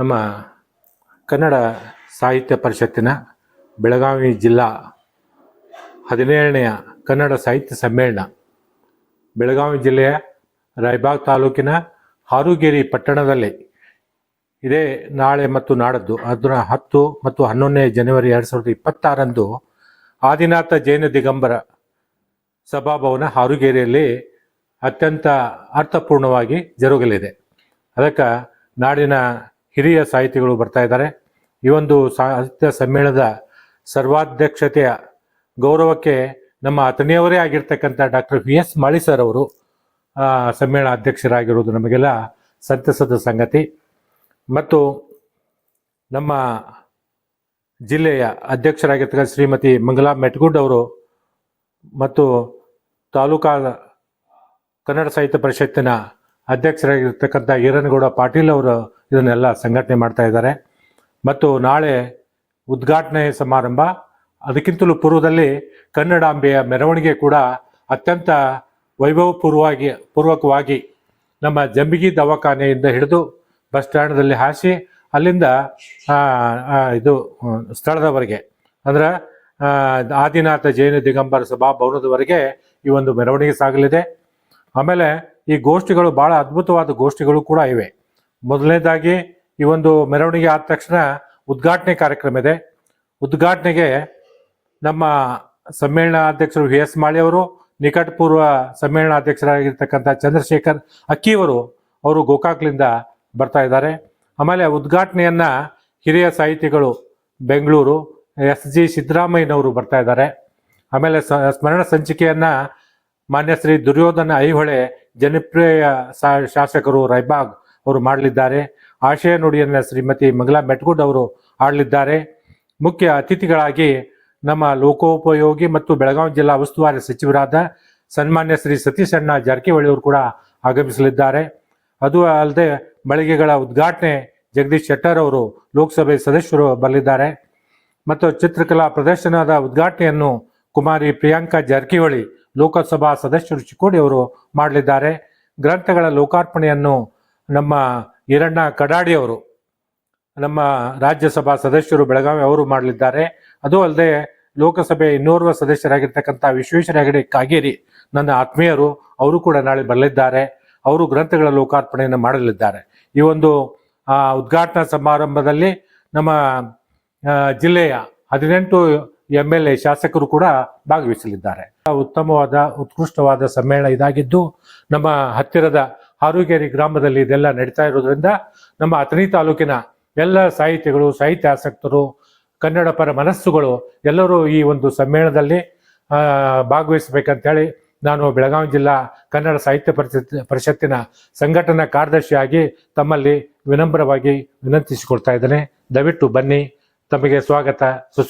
ನಮ್ಮ ಕನ್ನಡ ಸಾಹಿತ್ಯ ಪರಿಷತ್ತಿನ ಬೆಳಗಾವಿ ಜಿಲ್ಲಾ ಹದಿನೇಳನೆಯ ಕನ್ನಡ ಸಾಹಿತ್ಯ ಸಮ್ಮೇಳನ ಬೆಳಗಾವಿ ಜಿಲ್ಲೆಯ ರಾಯಬಾಗ್ ತಾಲೂಕಿನ ಹಾರುಗೇರಿ ಪಟ್ಟಣದಲ್ಲಿ ಇದೇ ನಾಳೆ ಮತ್ತು ನಾಡದ್ದು. ಅದರ ಹತ್ತು ಮತ್ತು ಹನ್ನೊಂದನೇ ಜನವರಿ ಎರಡು ಸಾವಿರದ ಇಪ್ಪತ್ತಾರಂದು ಆದಿನಾಥ ಜೈನ ದಿಗಂಬರ ಸಭಾಭವನ ಹಾರುಗೇರಿಯಲ್ಲಿ ಅತ್ಯಂತ ಅರ್ಥಪೂರ್ಣವಾಗಿ ಜರುಗಲಿದೆ. ಅದಕ್ಕೆ ನಾಡಿನ ಹಿರಿಯ ಸಾಹಿತಿಗಳು ಬರ್ತಾ ಇದ್ದಾರೆ. ಈ ಒಂದು ಸಾಹಿತ್ಯ ಸಮ್ಮೇಳನದ ಸರ್ವಾಧ್ಯಕ್ಷತೆಯ ಗೌರವಕ್ಕೆ ನಮ್ಮ ಅತನಿಯವರೇ ಆಗಿರ್ತಕ್ಕಂಥ doctor V S Mali sir ಅವರು ಸಮ್ಮೇಳನ ಅಧ್ಯಕ್ಷರಾಗಿರುವುದು ನಮಗೆಲ್ಲ ಸಂತಸದ ಸಂಗತಿ. ಮತ್ತು ನಮ್ಮ ಜಿಲ್ಲೆಯ ಅಧ್ಯಕ್ಷರಾಗಿರ್ತಕ್ಕಂಥ ಶ್ರೀಮತಿ ಮಂಗಲಾ ಮೆಟ್ಗುಡ್ ಅವರು ಮತ್ತು ತಾಲೂಕಾ ಕನ್ನಡ ಸಾಹಿತ್ಯ ಪರಿಷತ್ತಿನ ಅಧ್ಯಕ್ಷರಾಗಿರ್ತಕ್ಕಂಥ ಈರನಗೌಡ ಪಾಟೀಲ್ ಅವರು ಇದನ್ನೆಲ್ಲ ಸಂಘಟನೆ ಮಾಡ್ತಾ ಇದ್ದಾರೆ. ಮತ್ತು ನಾಳೆ ಉದ್ಘಾಟನೆ ಸಮಾರಂಭ. ಅದಕ್ಕಿಂತಲೂ ಪೂರ್ವದಲ್ಲಿ ಕನ್ನಡಾಂಬೆಯ ಮೆರವಣಿಗೆ ಕೂಡ ಅತ್ಯಂತ ವೈಭವಪೂರ್ವವಾಗಿ, ಪೂರ್ವಕವಾಗಿ ನಮ್ಮ ಜಂಬಿಗಿ ದವಾಖಾನೆಯಿಂದ ಹಿಡಿದು ಬಸ್ ಸ್ಟ್ಯಾಂಡ್ದಲ್ಲಿ ಹಾಸಿ ಅಲ್ಲಿಂದ ಇದು, ಸ್ಥಳದವರೆಗೆ, ಅಂದ್ರೆ ಆದಿನಾಥ ಜೈನ ದಿಗಂಬರ ಸಭಾ ಭವನದವರೆಗೆ ಈ ಒಂದು ಮೆರವಣಿಗೆ ಸಾಗಲಿದೆ. ಆಮೇಲೆ ಈ ಗೋಷ್ಠಿಗಳು ಬಹಳ ಅದ್ಭುತವಾದ ಗೋಷ್ಠಿಗಳು ಕೂಡ ಇವೆ. ಮೊದಲನೇದಾಗಿ ಈ ಒಂದು ಮೆರವಣಿಗೆ ಆದ ತಕ್ಷಣ ಉದ್ಘಾಟನೆ ಕಾರ್ಯಕ್ರಮ ಇದೆ. ಉದ್ಘಾಟನೆಗೆ ನಮ್ಮ ಸಮ್ಮೇಳನಾಧ್ಯಕ್ಷರು ವಿ ಎಸ್ ಮಾಳಿಯವರು ನಿಕಟಪೂರ್ವ ಸಮ್ಮೇಳನಾಧ್ಯಕ್ಷರಾಗಿರ್ತಕ್ಕಂಥ ಚಂದ್ರಶೇಖರ್ ಅಕ್ಕಿಯವರು ಅವರು ಗೋಕಾಕ್ಲಿಂದ ಬರ್ತಾ ಇದ್ದಾರೆ. ಆಮೇಲೆ ಉದ್ಘಾಟನೆಯನ್ನ ಹಿರಿಯ ಸಾಹಿತಿಗಳು ಬೆಂಗಳೂರು ಎಸ್ ಜಿ ಸಿದ್ದರಾಮಯ್ಯನವರು ಬರ್ತಾ ಇದ್ದಾರೆ. ಆಮೇಲೆ ಸ್ಮರಣ ಸಂಚಿಕೆಯನ್ನ ಮಾನ್ಯ ಶ್ರೀ ದುರ್ಯೋಧನ ಐಹೊಳೆ ಜನಪ್ರಿಯ ಶಾಸಕರು ರೈಬಾಗ್ ಅವರು ಮಾಡಲಿದ್ದಾರೆ. ಆಶಯ ನುಡಿಯನ್ನ ಶ್ರೀಮತಿ ಮಂಗಲಾ ಮೆಟ್ಗುಡ್ ಅವರು ಆಡಲಿದ್ದಾರೆ. ಮುಖ್ಯ ಅತಿಥಿಗಳಾಗಿ ನಮ್ಮ ಲೋಕೋಪಯೋಗಿ ಮತ್ತು ಬೆಳಗಾವಿ ಜಿಲ್ಲಾ ಉಸ್ತುವಾರಿ ಸಚಿವರಾದ ಸನ್ಮಾನ್ಯ ಶ್ರೀ ಸತೀಶ್ ಅಣ್ಣ ಜಾರಕಿಹೊಳಿ ಅವರು ಕೂಡ ಆಗಮಿಸಲಿದ್ದಾರೆ. ಅದು ಅಲ್ಲದೆ ಮಳಿಗೆಗಳ ಉದ್ಘಾಟನೆ ಜಗದೀಶ್ ಶೆಟ್ಟರ್ ಅವರು ಲೋಕಸಭೆ ಸದಸ್ಯರು ಬರಲಿದ್ದಾರೆ. ಮತ್ತು ಚಿತ್ರಕಲಾ ಪ್ರದರ್ಶನದ ಉದ್ಘಾಟನೆಯನ್ನು ಕುಮಾರಿ ಪ್ರಿಯಾಂಕಾ ಜಾರಕಿಹೊಳಿ ಲೋಕಸಭಾ ಸದಸ್ಯರು ಚಿಕ್ಕೋಡಿ ಅವರು ಮಾಡಲಿದ್ದಾರೆ. ಗ್ರಂಥಗಳ ಲೋಕಾರ್ಪಣೆಯನ್ನು ನಮ್ಮ ಈರಣ್ಣ ಕಡಾಡಿ ಅವರು, ನಮ್ಮ ರಾಜ್ಯಸಭಾ ಸದಸ್ಯರು ಬೆಳಗಾವಿ ಅವರು ಮಾಡಲಿದ್ದಾರೆ. ಅದು ಅಲ್ಲದೆ ಲೋಕಸಭೆ ಇನ್ನೋರ್ವ ಸದಸ್ಯರಾಗಿರ್ತಕ್ಕಂಥ ವಿಶ್ವೇಶ್ವರ ಹೆಗಡೆ ಕಾಗೇರಿ, ನನ್ನ ಆತ್ಮೀಯರು, ಅವರು ಕೂಡ ನಾಳೆ ಬರಲಿದ್ದಾರೆ. ಅವರು ಗ್ರಂಥಗಳ ಲೋಕಾರ್ಪಣೆಯನ್ನು ಮಾಡಲಿದ್ದಾರೆ. ಈ ಒಂದು ಉದ್ಘಾಟನಾ ಸಮಾರಂಭದಲ್ಲಿ ನಮ್ಮ ಜಿಲ್ಲೆಯ ಹದಿನೆಂಟು ಎಂ ಎಲ್ ಎ ಶಾಸಕರು ಕೂಡ ಭಾಗವಹಿಸಲಿದ್ದಾರೆ. ಉತ್ತಮವಾದ, ಉತ್ಕೃಷ್ಟವಾದ ಸಮ್ಮೇಳನ ಇದಾಗಿದ್ದು, ನಮ್ಮ ಹತ್ತಿರದ ಹಾರುಗೇರಿ ಗ್ರಾಮದಲ್ಲಿ ಇದೆಲ್ಲ ನಡೀತಾ ಇರೋದ್ರಿಂದ ನಮ್ಮ ಅಥಣಿ ತಾಲೂಕಿನ ಎಲ್ಲ ಸಾಹಿತಿಗಳು ಸಾಹಿತ್ಯಾಸಕ್ತರು ಕನ್ನಡ ಪರ ಮನಸ್ಸುಗಳು ಎಲ್ಲರೂ ಈ ಒಂದು ಸಮ್ಮೇಳನದಲ್ಲಿ ಭಾಗವಹಿಸಬೇಕಂತೇಳಿ ನಾನು ಬೆಳಗಾವಿ ಜಿಲ್ಲಾ ಕನ್ನಡ ಸಾಹಿತ್ಯ ಪರಿಷತ್, ಪರಿಷತ್ತಿನ ಸಂಘಟನಾ ಕಾರ್ಯದರ್ಶಿಯಾಗಿ ತಮ್ಮಲ್ಲಿ ವಿನಮ್ರವಾಗಿ ವಿನಂತಿಸಿಕೊಳ್ತಾ ಇದ್ದೇನೆ. ದಯವಿಟ್ಟು ಬನ್ನಿ. ತಮಗೆ ಸ್ವಾಗತ. ಸುಸ್ವಾಗತ